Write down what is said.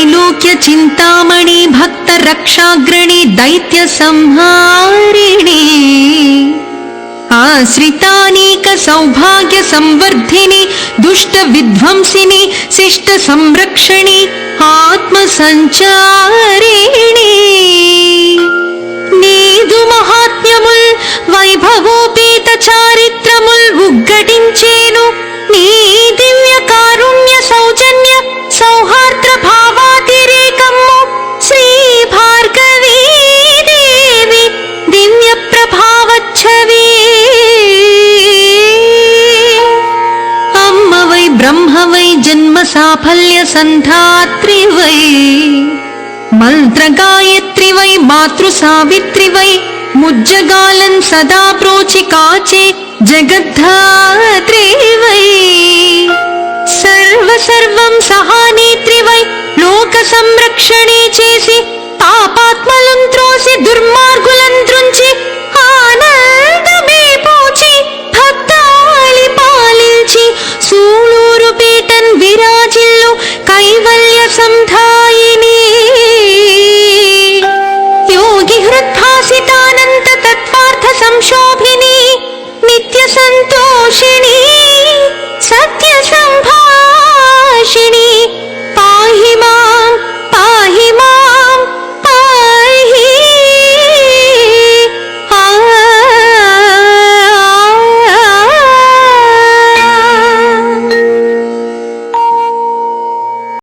त्रैलोक्य चिन्तामणि भक्त रक्षाग्रणी दैत्य संहारिणी आश्रितानीक सौभाग्य संवर्धिनि दुष्ट विध्वंसिनि शिष्ट संरक्षणि आत्म సంచారిణి నీదు మహాత్మ్యముల్ వైభవోపేత చారిత్రముల్ ఉగ్గటించేను అమ్మవై బ్రహ్మవై జన్మ సాఫల్య సంధాత్రి వై మంత్రగాయత్రి వై మాతృ సావిత్రి వై ముజ్జగాలన్ సదా ప్రోచి కాచే జగద్ధాత్రి వై సర్వ సర్వం సహానేత్రి వై లోక సంరక్షణే చేసి పాపాత్మలం త్రోసి దుర్మార్గుల कैवल्यसन्धायिनी। योगि हृद्भासितानन्त तत्त्वार्थ संशोभिनि नित्यसन्तोषिणि।